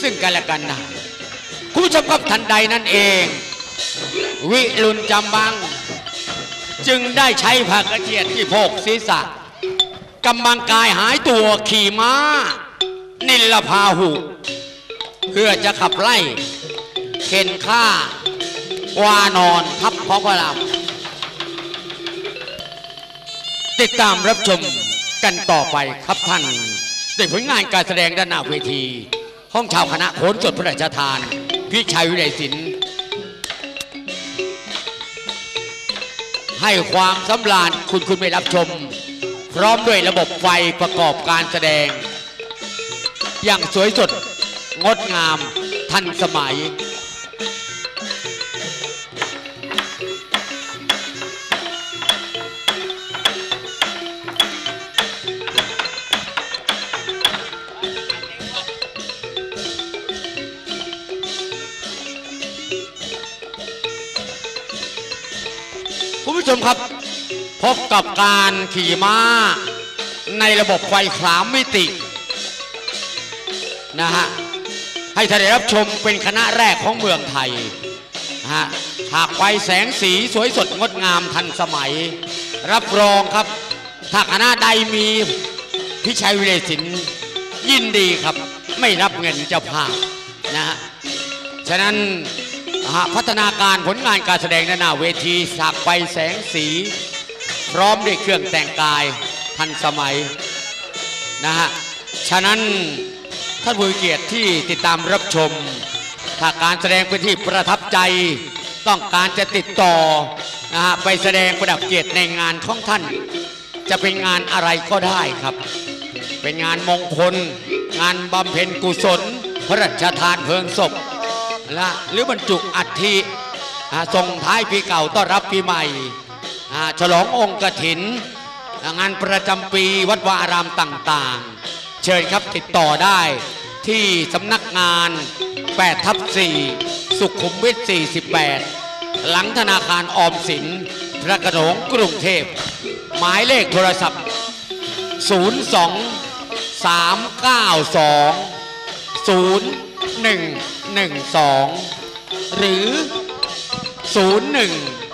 ซึ่งกันและกันนะคุณผู้ชมครับทันใดนั่นเอง วิรุณจำบัง จึงได้ใช้ผักกระเจียดที่โพกศีรษะกำบังกายหายตัวขี่ม้า นิลพาหุ เพื่อจะขับไล่เข็นฆ่า วานอนทับของพระรามติดตามรับชมกันต่อไปครับท่าน ด้วยผลงานการแสดงด้านหน้าเวที ห้องชาวคณะโขนสดพระราชทาน พี่ชัยวิไลศิลป์ให้ความสำราญคุณคุณไม่รับชม พร้อมด้วยระบบไฟประกอบการแสดง อย่างสวยสดงดงามทันสมัย ชมครับ พบกับการขี่ม้าในระบบไฟขามมิตินะฮะให้ท่านได้รับชมเป็นคณะแรกของเมืองไทยฮะฉากไฟแสงสีสวยสดงดงามทันสมัย รับรองครับถ้าคณะใดมีพิชัยวิเลศิลป์ยินดีครับ ไม่รับเงินเจ้าภาพนะฮะฉะนั้น หากพัฒนาการผลงานการแสดงด้านหน้าเวทีฉากไฟแสงสี พร้อมด้วยเครื่องแต่งกายทันสมัยนะฮะฉะนั้นท่านผู้เกียรติที่ติดตามรับชม ถ้าการแสดงเป็นที่ประทับใจ ต้องการจะติดต่อนะฮะไปแสดงประดับเกียรติในงานของท่าน จะเป็นงานอะไรก็ได้ครับ เป็นงานมงคล งานบำเพ็ญกุศล พระราชทานเพลิงศพ ละหรือบรรจุอัฐิส่งท้ายปีเก่าต้อนรับปีใหม่ฉลององค์กฐินอ่างานประจำปีวัดวาอารามต่างๆ เชิญครับติดต่อได้ที่สำนักงาน8ทับ4สุขุมวิท 48 หลังธนาคารออมสิน พระโขนงกรุงเทพ หมายเลขโทรศัพท์ 0239201 0112 หรือ 01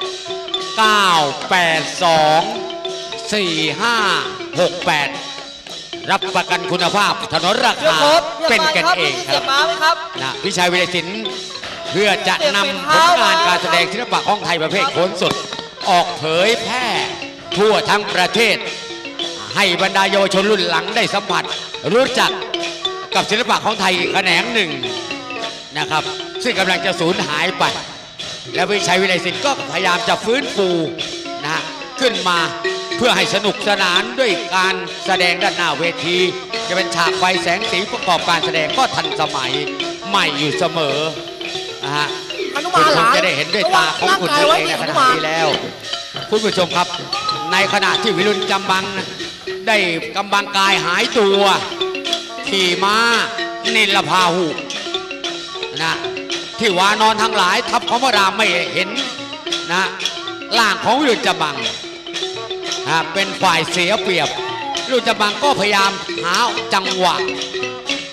982 4568รับประกันคุณภาพถนนราเดี๋ยวคาโค้ดเป็นกันเองมีคเสีรัยบงม้าไหมครับนะพิชัยวิเลศิลป์เพื่อจะนำผลงานการแสดงศิลปะของไทยประเภทโขนสดออกเผยแพร่ทั่วทั้งประเทศ ให้บรรดาเยาวชนรุ่นหลังได้สัมผัส รู้จักกับศิลปะของไทยอีกแขนงหนึ่ง นะครับ ซึ่งกำลังจะสูญหายไป แล้ววิชัยวิไลศิลป์ก็พยายามจะฟื้นฟูนะฮะขึ้นมาเพื่อให้สนุกสนานด้วยการแสดงด้านหน้าเวที จะเป็นฉากไฟแสงสีประกอบการแสดงก็ทันสมัยใหม่อยู่เสมอนะฮะคุณผู้ชมจะได้เห็นด้วยตาของคุณเองในขณะนี้แล้วคุณผู้ชมครับในขณะที่วิรุณจำบังได้กำบังกายหายตัว ขี่ม้านิลพาหุ นะที่วานอนทั้งหลายทับของพระรามไม่เห็นนะล่างของวิรุณจำบังนะเป็นฝ่ายเสียเปรียบวิรุณจำบังก็พยายามหาจังหวะ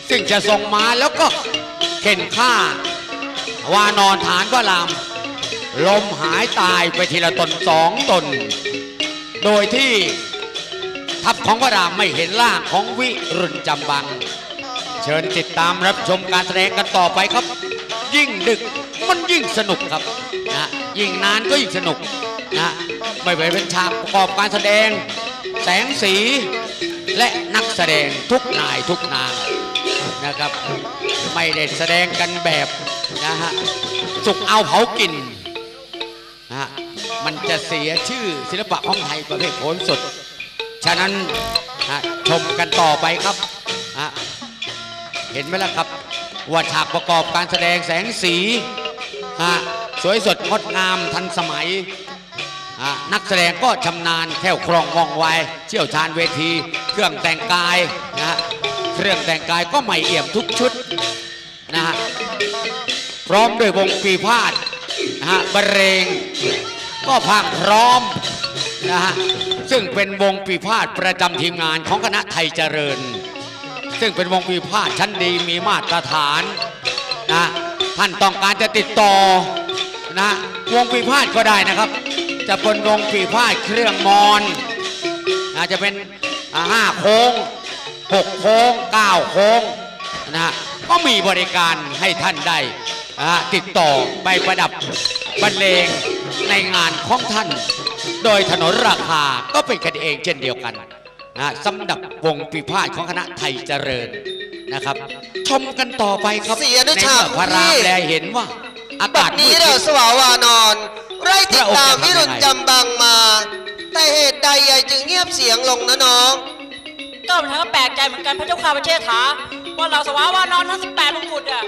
ซึ่งจะส่งมาแล้วก็เข็นฆ่าวานอนฐานพระรามลมหายตายไปทีละตนสองตน โดยที่ทัพของพระรามไม่เห็นล่างของวิรุณจำบัง เชิญติดตามรับชมการแสดงกันต่อไปครับ ยิ่งดึกมันยิ่งสนุกครับนะยิ่งนานก็ยิ่งสนุกนะไม่ว่าเป็นฉากประกอบการแสดง แสงสีและนักแสดงทุกนายทุกนางนะครับ ไม่ได้แสดงกันแบบนะฮะสุกเอาเผากินนะฮะมันจะเสียชื่อศิลปะของไทยประเภทโขนสดฉะนั้นนะชมกันต่อไปครับ เห็นไหมล่ะครับว่าฉากประกอบการแสดงแสงสีฮะสวยสดงดงามทันสมัยอะนักแสดงก็ชำนาญแค่วคล่องว่องไวเชี่ยวชาญเวที เครื่องแต่งกายนะฮะเครื่องแต่งกายก็ใหม่เอี่ยมทุกชุดนะฮะพร้อมด้วยวงปีพาดนะฮะบรรเลงก็พังพร้อมนะฮะซึ่งเป็นวงปีพาดประจำทีมงานของคณะไทยเจริญ ซึ่งเป็นวงปีพาชั้นดีมีมาตรฐานนะท่านต้องการจะติดต่อนะวงปีพาก็ได้นะครับ จะเป็นวงปีพาเครื่องมอนนะจะเป็นห้าโค้งหกโค้งเก้าโค้งนะก็มีบริการให้ท่านได้ติดต่อไปประดับบรรเลงในงานของท่าน โดยถนนราคาก็เป็นกันเองเช่นเดียวกัน นะสำหรับวงปีพาทของคณะไทยเจริญนะครับ ชมกันต่อไปครับเสียนะในฉากเมื่อพระรามพี่แลเห็นว่า อาบักาศดมืนี้ดเรามิดสวาวานอนไร่ติดตามพระองค์จะทำยังไงวิรุณจำบังมา แต่เหตุใดใหญ่จึงเงียบเสียงลงนะน้องก็มันก็แปลกใจเหมือนกันพระเจ้าข้าพระเชษฐาว่าเราสวาวานอนทั้ง18มงกุฎอะ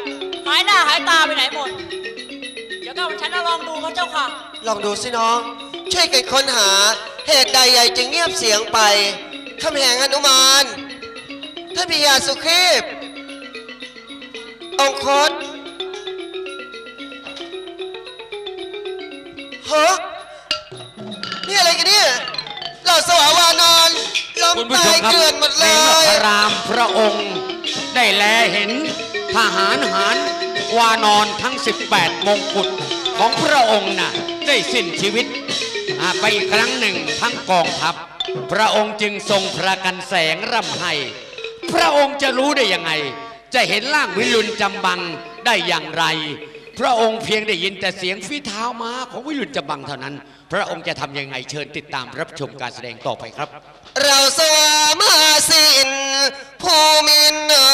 หายหน้าหายตาไปไหนหมด เดี๋ยวก็มันฉันจะลองดูพระเจ้าค่ะ ลองดูสิน้อง ช่วยกันค้นหาเหตุใดใหญ่จึงเงียบเสียงไป คำแหงหนุมานท่านพิยาสุขีพองคตฮะนี่อะไรกันเนี่ยเราสวาวานอนล้มตายเกลื่อนหมดเลในเมื่อย พระรามพระองค์ ได้แลเห็นทหารหารวานอนทั้ง 18 มงกุฎของพระองค์น่ะ ได้สิ้นชีวิตอ่าไปอีกครั้งหนึ่งทั้งกองทัพ พระองค์จึงทรงพระกันแสงร่ำไห้ พระองค์จะรู้ได้ยังไง จะเห็นร่างวิรุณจำบังได้อย่างไร พระองค์เพียงได้ยินแต่เสียงฝีเท้าม้าของวิรุณจำบังเท่านั้น พระองค์จะทำยังไงเชิญติดตามรับชมการแสดงต่อไปครับ เราสวามาสินภูมินนา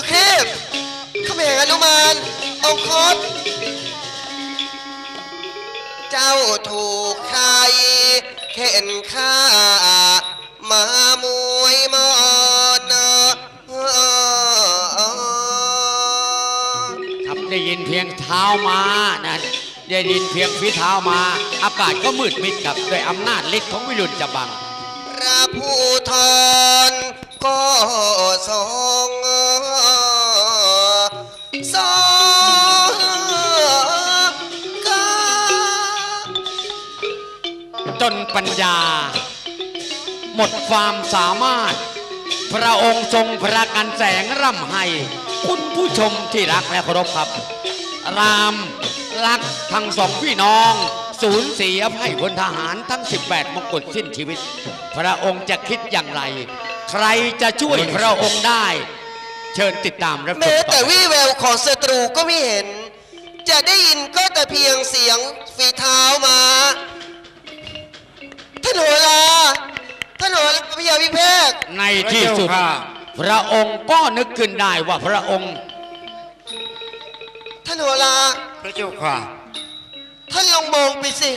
สุเทพขมเหงอนุมานองคต เจ้าถูกใครเข็นฆ่า มามวยมอนเอ่อครับได้ยินเพียงเท้ามานะได้ยินเพียงฝีเท้ามา อากาศก็มืดมิดครับด้วยอำนาจฤทธิ์ของวิรุณจำบังพระผู้ทอนก็ทรง จนปัญญา หมดความสามารถ พระองค์ทรงพระกันแสงร่ำไห้คุณผู้ชมที่รักและเคารพครับ รามรักทั้งสองพี่น้องสูญเสียให้พลทหารทั้ง 18 มงกุฎสิ้นชีวิต พระองค์จะคิดอย่างไร ใครจะช่วยพระองค์ได้ เชิญติดตามรับชมแม้ต่แต่วี่แววของศัตรูก็ไม่เห็น จะได้ยินก็แต่เพียงเสียงฝีเท้ามาท่านโหราท่านโหราพยาวิเภกในที่สุดพระองค์ก็นึกขึ้นได้ว่าพระองค์ท่านโหราพระเจ้าค่ะ ท่านลองมองไปสิ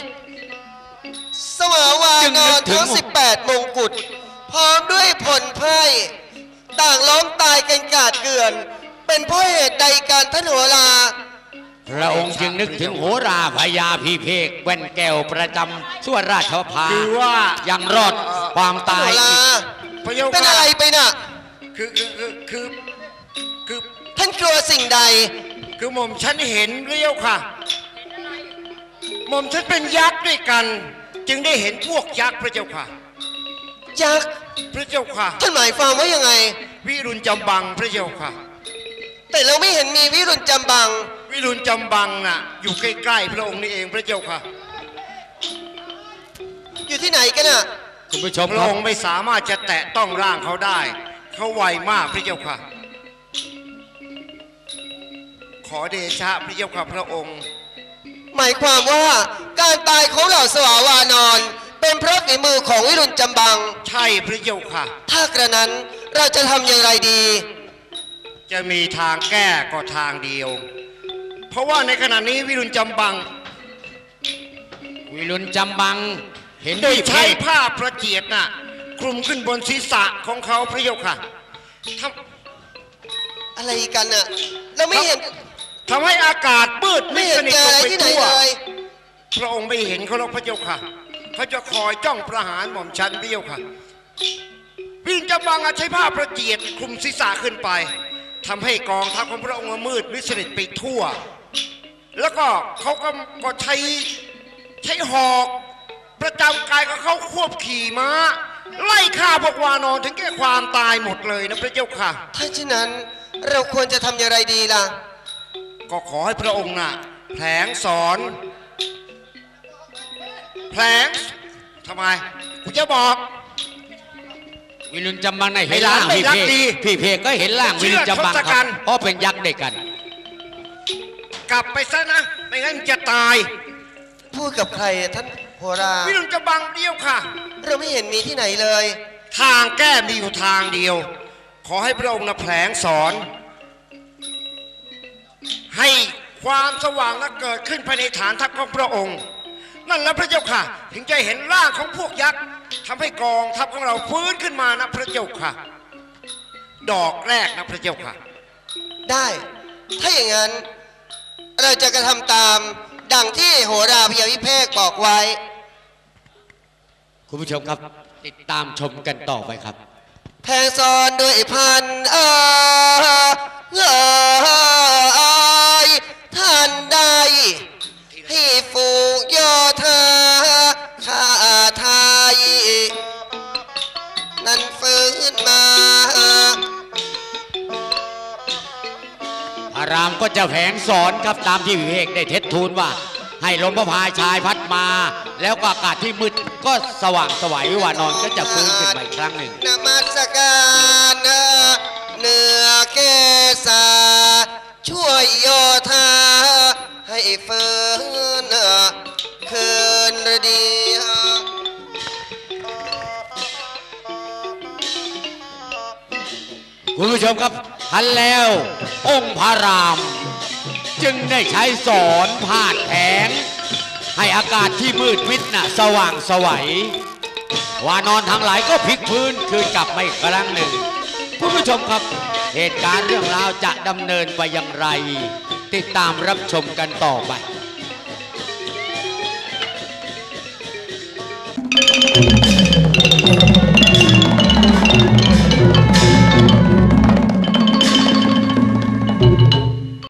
สวาวานอนทั้ง 18 มงกุฎพร้อมด้วยผลไพ่ต่างล้อมตายกันกาดเกลื่อน เป็นเพราะเหตุใดการท่านโหรา พระองค์จึงนึกถึงโหราพยาพีเพกแว่นแก้วประจำส่วนราชพาคือว่า ยังรอดความท่านตาโหยราอีกพระเจ้าเป็นค่ะอะไรไปน่ะ คือคือคือคือคือท่านกลัวสิ่งใด คือหม่อมฉันเห็นพระเจ้าค่ะ หม่อมฉันเป็นยักษ์ด้วยกัน จึงได้เห็นพวกยักษ์พระเจ้าค่ะ ยักษ์พระเจ้าค่ะ ท่านหมายความว่ายังไง วิรุณจำบังพระเจ้าค่ะ แต่เราไม่เห็นมีวิรุณจำบัง วิรุณจำบังน่ะ อยู่ใกล้ๆพระองค์นี่เองพระเจ้าค่ะ อยู่ที่ไหนกันน่ะคุณผู้ชมพคระรับองค์ไม่สามารถจะแตะต้องร่างเขาได้ เขาไวมากพระเจ้าค่ะ ขอเดชะพระเจ้าค่ะพระองค์ หมายความว่าการตายของเหล่าสวาวานอน เป็นเพราะฝีมือของวิรุณจำบัง ใช่พระเจ้าค่ะ ถ้ากระนั้นเราจะทำอย่างไรดี จะมีทางแก้ก็ทางเดียว เพราะว่าในขณะนี้วิรุณจำบัง วิรุณจำบัง เห็นได้พี่เพใช้กผ้าประเจียดน่ะคลุมขึ้นบนศีรษะของเขาพระเจ้าค่ะทอะไรกันน่ะเราไม่เห็นทำให้อากาศมืดไม่มิดเห็สนนิทเจอลอะงไรไปที่ไหนทั่วเลยพระองค์ไม่เห็นเขาหรอกพระเจ้าค่ะเขาจะคอยจ้องประหารหม่อมฉันพระเจ้าค่ะวินจะบังอาจใช้ผ้าประเจียดคลุมศีรษะขึ้นไปทำให้กองทัพของพระองค์มืดมิดสนิทไปทั่ว แล้วก็เขาก็ก็ใช้ใช้หอกประจำกายของเขาควบขี่ม้า ไล่ฆ่าพวกวานอนถึงแก่ความตายหมดเลยนะพระเจ้าค่ะ ถ้าเช่นนั้นเราควรจะทำอย่างไรดีล่ะ ก็ขอให้พระองค์น่ะแผลงสอน แผลงทำไมกูจะบอก วิรุณจำบังในเห็นไอ้หลานร่างไม่พี่รักเพกดีพี่เพกก็เห็นร่างวิรุณจำบังเชื่อทศคกัรับณฐ์เพราะเป็นยักษ์ด้วยกัน กลับไปซะนะ ไม่งั้นจะตาย พูดกับใครอะท่านโหราวิรุณจะบังเดียวค่ะ เราไม่เห็นมีที่ไหนเลย ทางแก้มีอยู่ทางเดียว ขอให้พระองค์นะแผลงสอน ให้ความสว่างนะเกิดขึ้นภายในฐานทัพของพระองค์ นั่นแหล้วพระเจ้าค่ะ ถึงจะเห็นร่างของพวกยักษ์ทำให้กองทัพของเราฟื้นขึ้นมานะพระเจ้าค่ะ ดอกแรกนะพระเจ้าค่ะ ได้ ถ้าอย่างนั้น เราจะกระทำตาม ดังที่โหราพยาวิเพกบอกไว้ คุณผู้ชมครับ ติดตามชมกันต่อไปครับ แทงซ้อนด้วยพันเอ่ยท่านใดให้ฝูงโย ระรามก็จะแผงสอนครับตามที่วิเวกได้เท็จทูลว่า ให้ลมพระพายชายพัดมา แล้วก็อากาศที่มืดก็สว่างสวัยวิวานอนก็จะฟื้นขึ้นมาอีกครั้งหนึ่งนมัสการเนื้อเกษาช่วยโยธาให้ฟื้นคืนดีคุณผู้ชมครับทันแล้ว องค์พระราม จึงได้ใช้สอนผาดแผง ให้อากาศที่มืดมิดน่ะสว่างสวัยวานอนทั้งหลายก็พลิกพื้นคืนกลับมาอีกครั้งหนึ่งคุณผู้ชมครับเหตุการณ์เรื่องราวจะดำเนินไปอย่างไร ติดตามรับชมกันต่อไป